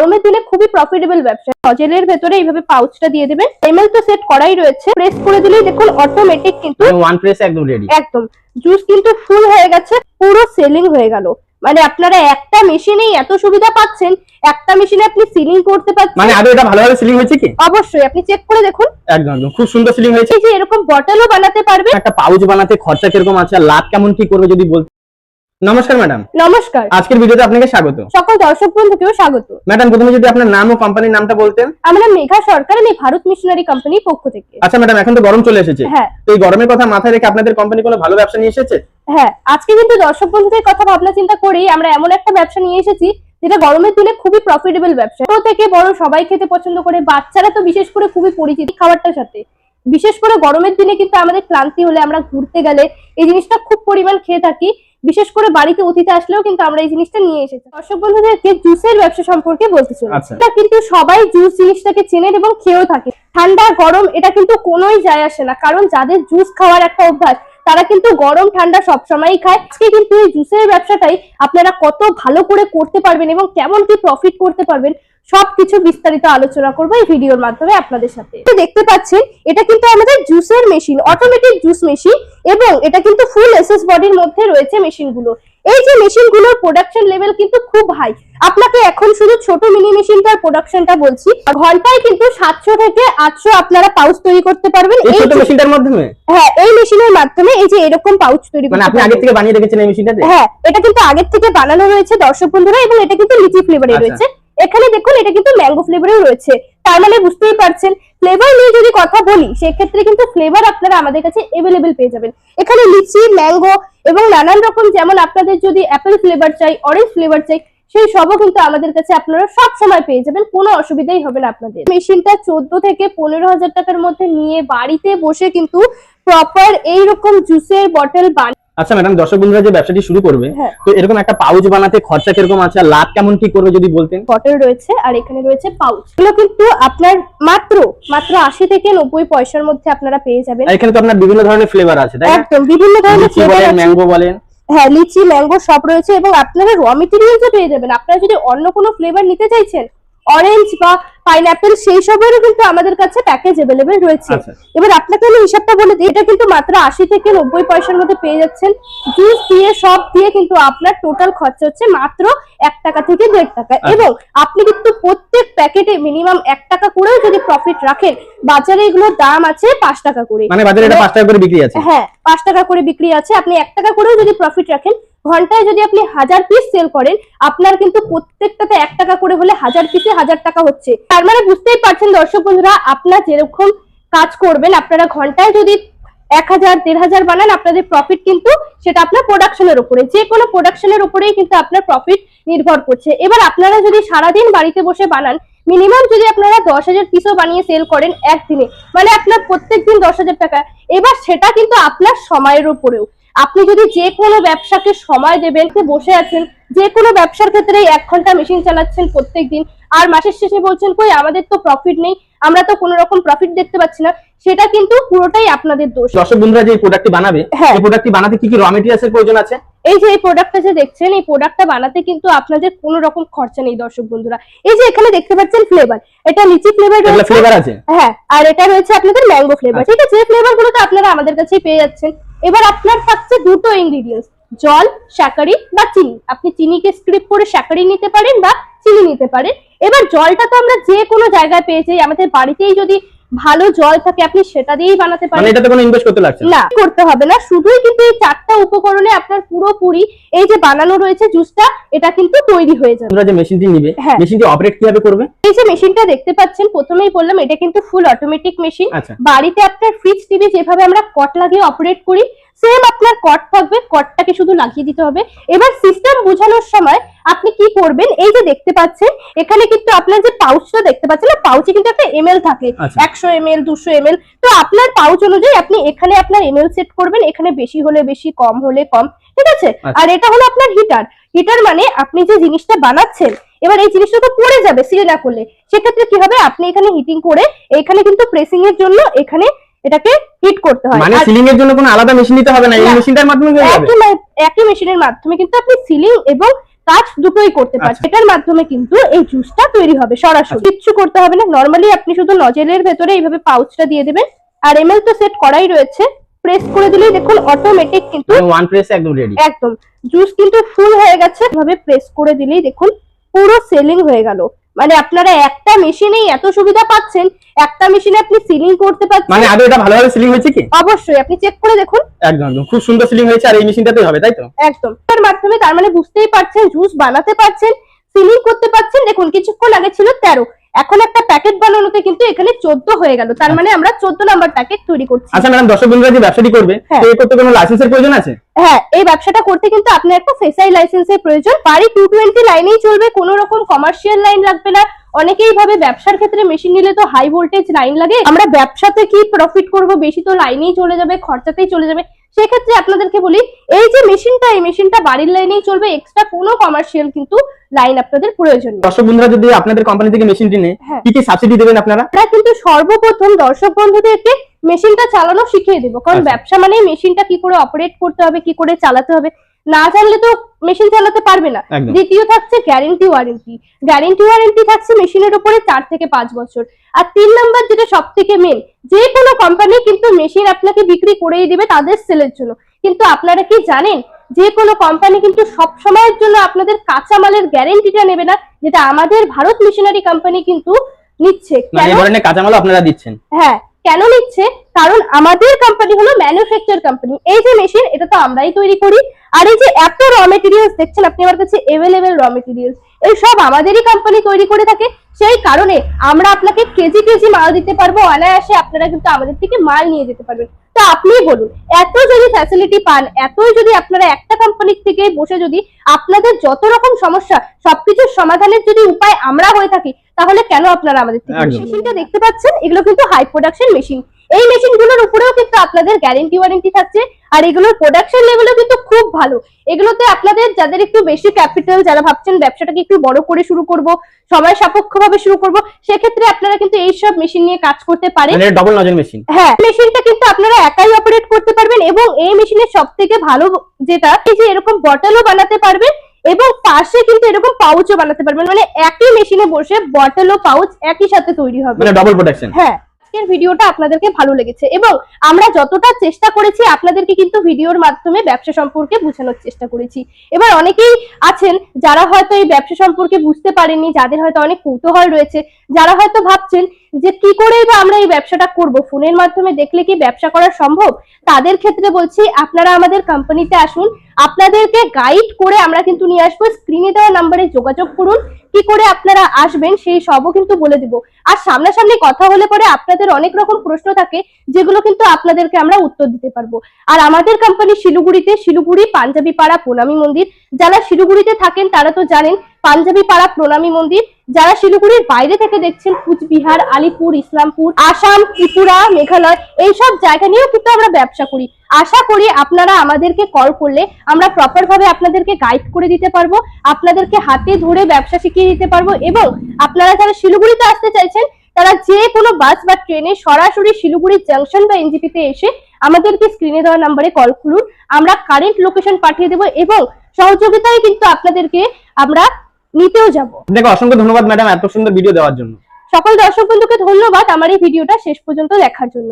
গরমের দিনে খুবই প্রফিটেবল ব্যবসা। নজেলের ভেতরে এইভাবে পাউচটা দিয়ে দেবেন এমএল তো সেট করাই রয়েছে। প্রেস করে দিলেই দেখুন অটোমেটিক কিন্তু ওয়ান প্রেস একদম রেডি একদম। জুস কিন্তু ফুল হয়ে গেছে পুরো সেলিং হয়ে গেল। মানে আপনারা একটা মেশিনেই এত সুবিধা পাচ্ছেন একটা মেশিনে আপনি সিলিং করতে পারছেন মানে আদৌ এটা ভালোভাবে সিলিং হয়েছে কি? অবশ্যই আপনি চেক করে দেখুন। একদম খুব সুন্দর সিলিং হয়েছে। এই যে এরকম বটলও বানাতে পারবে। একটা পাউচ বানাতে খরচা কীরকম আছে লাভ কেমন কি করবে যদি বলতে নমস্কার ম্যাডাম। নমস্কার। আজকের ভিডিওতে আপনাকে স্বাগত। সকল দর্শক বন্ধুকেও স্বাগত। ম্যাডাম প্রথমে যদি আপনার নাম ও কোম্পানির নামটা বলতেন। আমরা মেঘা সরকার আমি ভারত মিশনারি কোম্পানির পক্ষ থেকে। আচ্ছা ম্যাডাম এখন তো গরম চলে এসেছে। হ্যাঁ। তো এই গরমের কথা মাথায় রেখে আপনাদের কোম্পানি কোনো ভালো ব্যবসা নিয়ে এসেছে? হ্যাঁ আজকে কিন্তু দর্শক বন্ধুদের কথা ভাবনা চিন্তা করেই আমরা এমন একটা ব্যবসা নিয়ে এসেছি যেটা গরমের দিনে খুবই প্রফিটেবল ব্যবসা। ছোট থেকে বড় সবাই খেতে পছন্দ করে বাচ্চারা তো বিশেষ করে খুবই পরিচিত খাবারটার সাথে। বিশেষ করে গরমের দিনে কিন্তু আমাদের ক্লান্তি হলে আমরা ঘুরতে গেলে এই জিনিসটা খুব পরিমাণ খেয়ে থাকি। বিশেষ করে বাড়িতে অতিথি আসলেও কিন্তু আমরা এই জিনিসটা নিয়ে এসেছি। দর্শক বন্ধুদেরকে জুসের ব্যবসা সম্পর্কে বলতে চলি আচ্ছা। এটা কিন্তু সবাই জুস জিনিসটাকে চেনেন এবং খেয়েও থাকে ঠান্ডা গরম এটা কিন্তু কোনোই যায় আসে না। কারণ যাদের জুস খাওয়ার একটা অভ্যাস তারা কিন্তু গরম ঠান্ডা সবসময়ই খায়। আজকে কিন্তু এই জুসের ব্যবসাটাই আপনারা কত ভালো করে করতে পারবেন এবং কেমন কি প্রফিট করতে পারবেন সবকিছু বিস্তারিত আলোচনা করব এই ভিডিওর মাধ্যমে আপনাদের সাথে। দেখতে পাচ্ছেন এটা কিন্তু আমাদের জুসের মেশিন অটোমেটিক জুস মেশিন এবং এটা কিন্তু ফুল এসএস বডির মধ্যে রয়েছে মেশিনগুলো এই যে মেশিনগুলোর প্রোডাকশন লেভেল কিন্তু খুব হাই আপনাকে এখন শুধু ছোট মিনি মেশিনটার প্রোডাকশনটা বলছি ঘন্টায় কিন্তু সাতশো থেকে আটশো আপনারা পাউচ তৈরি করতে পারবেন। এই ছোট মেশিনটার মাধ্যমে? হ্যাঁ এই মেশিনের মাধ্যমে এই যে এরকম পাউচ তৈরি মানে আপনি আগে থেকে বানিয়ে রেখেছেন এই মেশিনটাতে হ্যাঁ এটা কিন্তু আগের থেকে বানানো রয়েছে দর্শক বন্ধুরা এবং এটা কিন্তু লিচি ফ্লেভারে আচ্ছা। রয়েছে। এখানে দেখুন, এটা কিন্তু ম্যাঙ্গো ফ্লেভারেও রয়েছে। তার মানে বুঝতেই পারছেন ফ্লেভার নিয়ে যদি কথা বলি, সেক্ষেত্রে কিন্তু ফ্লেভার আপনারা আমাদের কাছে এভেলেবেল পেয়ে যাবেন। এখানে লিচি, ম্যাঙ্গো এবং নানান রকম যেমন আপনাদের যদি অ্যাপেল ফ্লেভার চাই অরেঞ্জ ফ্লেভার চাই, সেই সবও কিন্তু আমাদের কাছে আপনারা সব সময় পেয়ে যাবেন, কোনো অসুবিধাই হবে না আপনাদের। মেশিনটা চোদ্দ থেকে পনেরো হাজার টাকার মধ্যে নিয়ে বাড়িতে বসে কিন্তু প্রপার এইরকম জুসের বটল বান আচ্ছা ম্যাডাম দর্শক বন্ধুরা যে ব্যবসাটি শুরু করবে হ্যাঁ। তো এরকম একটা পাউচ বানাতে খরচা কীরকম আছে আর লাভ কেমন কি করবে যদি বলতেন? বটল রয়েছে আর এখানে রয়েছে পাউচ। এগুলো কিন্তু আপনার মাত্র মাত্র আশি থেকে নব্বই পয়সার মধ্যে আপনারা পেয়ে যাবেন। আর এখানে তো আপনার বিভিন্ন ধরনের ফ্লেভার আছে তাই না? একদম বিভিন্ন ধরনের ফ্লেভার আছে। ম্যাঙ্গো বলেন। হ্যাঁ লিচি ম্যাঙ্গো সব রয়েছে এবং আপনারা র মেটেরিয়ালসও পেয়ে যাবেন। আপনারা যদি অন্য কোনো ফ্লেভার নিতে চাইছেন অরেঞ্জ বা পাইনাপেল সেই সবেরও কিন্তু আমাদের কাছে প্যাকেজ এভেলেবেল রয়েছে। আচ্ছা। এবার আপনাকে আমি হিসাবটা বলে দিই এটা কিন্তু মাত্র আশি থেকে নব্বই পয়সার মধ্যে পেয়ে যাচ্ছেন। জুস দিয়ে সব দিয়ে কিন্তু আপনার টোটাল খরচা হচ্ছে মাত্র এক টাকা থেকে দেড় টাকা। আচ্ছা। এবং আপনি কিন্তু প্রত্যেক প্যাকেটে মিনিমাম এক টাকা করেও যদি প্রফিট রাখেন বাজারে এগুলোর দাম আছে পাঁচ টাকা করে। মানে বাজারে এটা পাঁচ টাকা করে বিক্রি আছে? হ্যাঁ পাঁচ টাকা করে বিক্রি আছে। আপনি এক টাকা করেও যদি প্রফিট রাখেন ঘন্টায় যদি আপনি হাজার পিস সেল করেন, আপনার কিন্তু প্রত্যেকটাতে এক টাকা করে হলে হাজার পিসে হাজার টাকা হচ্ছে। তার মানে বুঝতেই পারছেন দর্শক বন্ধুরা, আপনার যেরকম কাজ করবেন, আপনারা ঘন্টায় যদি এক হাজার, দেড় হাজার বানান, আপনাদের প্রফিট কিন্তু সেটা আপনার প্রোডাকশনের উপরে। যে কোনো প্রোডাকশনের উপরেই কিন্তু আপনার প্রফিট নির্ভর করছে। এবার আপনারা যদি সারাদিন বাড়িতে বসে বানান মিনিমাম যদি আপনারা দশ হাজার পিসও বানিয়ে সেল করেন একদিনে মানে আপনার প্রত্যেক দিন দশ হাজার টাকা, এবার সেটা কিন্তু আপনার সময়ের উপরেও। আপনি যদি যে কোনো ব্যবসাকে সময় দেবেন বসে আছেন যে কোনো ব্যবসার ক্ষেত্রে এক ঘণ্টা মেশিন চালাচ্ছেন প্রত্যেক দিন আর মাসের শেষে বলছেন কই আমাদের তো প্রফিট নেই আমরা তো কোনো রকম প্রফিট দেখতে পাচ্ছি না। সেটা কিন্তু পুরোটাই আপনাদের দোষ। দর্শক বন্ধুরা যে প্রোডাক্টটি বানাবে হ্যাঁ। প্রোডাক্টটি বানাতে কি কি র মেটেরিয়ালস এর প্রয়োজন আছে? এই যে এই প্রোডাক্টটা যে দেখছেন এই প্রোডাক্টটা বানাতে কিন্তু আপনাদের কোনো রকম খরচা নেই দর্শক বন্ধুরা। এই যে এখানে দেখতে পাচ্ছেন ফ্লেভার এটা লিচি ফ্লেভার রয়েছে। ফ্লেভার আছে? হ্যাঁ আর এটা রয়েছে আপনাদের ম্যাঙ্গো ফ্লেভার আচ্ছা। ঠিক আছে? এই ফ্লেভারগুলো তো আপনারা আমাদের কাছেই পেয়ে যাচ্ছেন। এবার আপনার থাকছে দুটো ইনগ্রিডিয়েন্টস জল শাকারি বা চিনি। আপনি চিনিকে স্ক্রিপ করে শাকারি নিতে পারেন বা চিনি নিতে পারেন। এবার জলটা তো আমরা যে কোনো জায়গায় পেয়ে যাই। আমাদের বাড়িতেই যদি ভালো জল থাকে আপনি সেটা দিয়েই বানাতে মানে পারেন। এটাতে কোনো ইনভেস্ট করতে লাগছে না? করতে হবে না। শুধুই কিন্তু এই চারটা উপকরণে আপনার পুরোপুরি এই যে বানানো রয়েছে জুসটা এটা কিন্তু তৈরি হয়ে যাবে। বন্ধুরা যে মেশিনটি নিবে হ্যাঁ। মেশিনটি অপারেট কীভাবে করবে? এই যে মেশিনটা দেখতে পাচ্ছেন প্রথমেই বললাম এটা কিন্তু ফুল অটোমেটিক মেশিন বাড়িতে আপনার ফ্রিজ টিভি যেভাবে আমরা কট লাগিয়ে অপারেট করি সেম আপনার কট থাকবে কটটাকে শুধু লাগিয়ে দিতে হবে। এবার সিস্টেম বোঝানোর সময় আপনি কি করবেন? এই যে দেখতে পাচ্ছেন এখানে কিন্তু আপনার যে পাউচটা দেখতে পাচ্ছেন না পাউচে কিন্তু একটা এমএল থাকে। আচ্ছা। একশো এমএল দুশো এমএল তো আপনার পাউচ অনুযায়ী আপনি এখানে আপনার এমএল সেট করবেন এখানে বেশি হলে বেশি কম হলে কম। ঠিক আছে? আচ্ছা। আর এটা হলো আপনার হিটার হিটার মানে আপনি যে জিনিসটা বানাচ্ছেন এবার এই জিনিসটা তো পড়ে যাবে সিলে না করলে। সেক্ষেত্রে কি হবে? আপনি এখানে হিটিং করে এখানে কিন্তু প্রেসিং এর জন্য এখানে এটাকে হিট করতে হয়। মানে সিলিং এর জন্য কোনো আলাদা মেশিন নিতে হবে না এই। মেশিনটার মাধ্যমে হয়ে যাবে? একই মেশিনের মাধ্যমে কিন্তু আপনি সিলিং এবং কাজ দুটোই করতে পারছে আচ্ছা। এটার মাধ্যমে কিন্তু এই জুসটা তৈরি হবে সরাসরি। কিচ্ছু করতে হবে না। নরমালি আপনি শুধু নজেলের ভেতরে এইভাবে পাউচটা দিয়ে দেবেন। আর এমএল তো সেট করাই রয়েছে। প্রেস করে দিলেই দেখুন অটোমেটিক কিন্তু ওয়ান প্রেসে একদম রেডি একদম। জুস কিন্তু ফুল হয়ে গেছে। এভাবে প্রেস করে দিলেই দেখুন পুরো সেলিং হয়ে গেল। মানে আপনারা একটা মেশিনেই এত সুবিধা পাচ্ছেন একটা মেশিনে আপনি সিলিং করতে পারছেন। মানে আগে এটা ভালোভাবে সিলিং হয়েছে কি? অবশ্যই আপনি চেক করে দেখুন। একদম একদম। খুব সুন্দর সিলিং হয়েছে আর এই মেশিনটাতেই হবে তাই তো? একদম। তার মাধ্যমে তার মানে বুঝতেই পারছেন জুস বানাতে পারছেন সিলিং করতে পারছেন। দেখুন কিছুক্ষণ আগে ছিল তেরো এখন একটা প্যাকেট বানানোতে কিন্তু এখানে চোদ্দ হয়ে গেল। তার মানে আমরা চোদ্দ নাম্বার প্যাকেট তৈরি করছি। আচ্ছা ম্যাডাম দর্শক বন্ধুরা যে ব্যবসাটি করবে হ্যাঁ। করতে কোনো লাইসেন্সের প্রয়োজন আছে? হ্যাঁ এই ব্যবসাটা করতে কিন্তু আপনার একটা ফেসাই লাইসেন্সের প্রয়োজন। বাড়ি টু টোয়েন্টি লাইনেই চলবে কোনো রকম কমার্শিয়াল লাইন লাগবে না। অনেকেই ভাবে ব্যবসার ক্ষেত্রে মেশিন নিলে তো হাই ভোল্টেজ লাইন লাগে। আমরা ব্যবসাতে কি প্রফিট করব? বেশি তো লাইনেই চলে যাবে খরচাতেই চলে যাবে। সেক্ষেত্রে আপনাদেরকে বলি এই যে মেশিনটা এই মেশিনটা বাড়ির লাইনেই চলবে এক্সট্রা কোনো কমার্শিয়াল কিন্তু লাইন আপনাদের প্রয়োজন দর্শক বন্ধুরা যদি আপনাদের কোম্পানি থেকে মেশিনটি নেয় হ্যাঁ। কি কি সাবসিডি দেবেন আপনারা আমরা কিন্তু সর্বপ্রথম দর্শক বন্ধুদেরকে মেশিনটা চালানো শিখিয়ে দেবো কারণ আচ্ছা। ব্যবসা মানে মেশিনটা কি করে অপারেট করতে হবে কি করে চালাতে হবে না জানলে তো মেশিন চালাতে পারবে না। দ্বিতীয় থাকছে গ্যারেন্টি ওয়ারেন্টি গ্যারেন্টি ওয়ারেন্টি থাকছে মেশিনের উপরে চার থেকে পাঁচ বছর। আর তিন নাম্বার যেটা সব থেকে মেন যে কোনো কোম্পানি কিন্তু মেশিন আপনাকে বিক্রি করেই দিবে তাদের সেলের জন্য। কিন্তু আপনারা কি জানেন যে কোনো কোম্পানি কিন্তু সব সময়ের জন্য আপনাদের কাঁচামালের গ্যারেন্টিটা নেবে না যেটা আমাদের ভারত মিশনারি কোম্পানি কিন্তু নিচ্ছে। মানে কাঁচামালও আপনারা দিচ্ছেন। হ্যাঁ কেন নিচ্ছে? কারণ আমাদের কোম্পানি হলো ম্যানুফ্যাকচার কোম্পানি এই যে মেশিন এটা তো আমরাই তৈরি করি। আর এই যে এত র মেটেরিয়ালস দেখছেন আপনি আমার কাছে এভেলেবেল র মেটেরিয়ালস এই সব আমাদেরই কোম্পানি তৈরি করে থাকে। সেই কারণে আমরা আপনাকে কেজি কেজি মাল দিতে পারব, অনায়াসে আপনারা কিন্তু আমাদের থেকে মাল নিয়ে যেতে পারবেন। তা আপনি বলুন, এত যদি ফ্যাসিলিটি পান, এতই যদি আপনারা একটা কোম্পানির থেকে বসে যদি আপনাদের যত রকম সমস্যা, সবকিছুর সমাধানের যদি উপায় আমরা হয়ে থাকি তাহলে কেন আপনারা আমাদের থেকে মেশিনটা দেখতে পাচ্ছেন? এগুলো কিন্তু হাই প্রোডাকশন মেশিন এই মেশিনগুলোর উপরেও কিন্তু আপনাদের গ্যারেন্টি ওয়ারেন্টি থাকছে আর এগুলোর প্রোডাকশন লেভেলও কিন্তু খুব ভালো। এগুলোতে আপনাদের যাদের একটু বেশি ক্যাপিটাল যারা ভাবছেন ব্যবসাটাকে একটু বড় করে শুরু করব সময় সাপেক্ষ ভাবে শুরু করব সেক্ষেত্রে আপনারা কিন্তু এই সব মেশিন নিয়ে কাজ করতে পারেন। মানে ডবল নজল মেশিন হ্যাঁ মেশিনটা কিন্তু আপনারা একাই অপারেট করতে পারবেন এবং এই মেশিনের সব থেকে ভালো যেটা এই যে এরকম বটলও বানাতে পারবেন এবং পাশে কিন্তু এরকম পাউচও বানাতে পারবেন। মানে একই মেশিনে বসে বটল ও পাউচ একই সাথে তৈরি হবে। মানে ডবল প্রোটেকশন হ্যাঁ আজকের ভিডিওটা আপনাদেরকে ভালো লেগেছে। এবং আমরা যতটা চেষ্টা করেছি আপনাদেরকে কিন্তু ভিডিওর মাধ্যমে ব্যবসা সম্পর্কে বোঝানোর চেষ্টা করেছি। এবার অনেকেই আছেন যারা হয়তো এই ব্যবসা সম্পর্কে বুঝতে পারেননি যাদের হয়তো অনেক কৌতূহল রয়েছে যারা হয়তো ভাবছেন যে কি করেই বা আমরা এই ব্যবসাটা করব? ফোনের মাধ্যমে দেখলে কি ব্যবসা করা সম্ভব? তাদের ক্ষেত্রে বলছি, আপনারা আমাদের কোম্পানিতে আসুন। আপনাদেরকে গাইড করে আমরা কিন্তু নিয়ে আসব। স্ক্রিনে দেওয়া নাম্বারে যোগাযোগ করুন। কি করে আপনারা আসবেন সেই সবও কিন্তু বলে দিব। আর সামনাসামনি কথা হলে পরে আপনাদের অনেক রকম প্রশ্ন থাকে, যেগুলো কিন্তু আপনাদেরকে আমরা উত্তর দিতে পারব। আর আমাদের কোম্পানি শিলিগুড়িতে, শিলিগুড়ি পাঞ্জাবি পাড়া প্রণামী মন্দির। যারা শিলিগুড়িতে থাকেন, তারা তো জানেন পাঞ্জাবি পাড়া প্রণামী মন্দির। যারা শিলিগুড়ির বাইরে থেকে দেখছেন, কুচবিহার, আলিপুর, ইসলামপুর, আসাম, ত্রিপুরা, মেঘালয়, এইসব জায়গা নিয়েও কিন্তু আমরা ব্যবসা করি। আশা করি আপনারা আমাদেরকে কল করলে আমরা প্রপার ভাবে আপনাদেরকে গাইড করে দিতে পারব, আপনাদেরকে হাতে ধরে ব্যবসা শিখিয়ে দিতে পারব এবং আপনারা যারা শিলিগুড়িতে আসতে চাইছেন, তারা যে কোনো বাস বা ট্রেনে সরাসরি শিলিগুড়ি জাংশন বা এনজিপিতে এসে আমাদেরকে স্ক্রিনে দেওয়া নাম্বারে কল করুন। আমরা কারেন্ট লোকেশন পাঠিয়ে দেবো এবং সহযোগিতায় কিন্তু আপনাদেরকে আমরা নিতেও যাব। দেখো অসংখ্য ধন্যবাদ ম্যাডাম এত সুন্দর ভিডিও দেওয়ার জন্য। সকল দর্শক বন্ধুকে ধন্যবাদ আমার এই ভিডিওটা শেষ পর্যন্ত দেখার জন্য।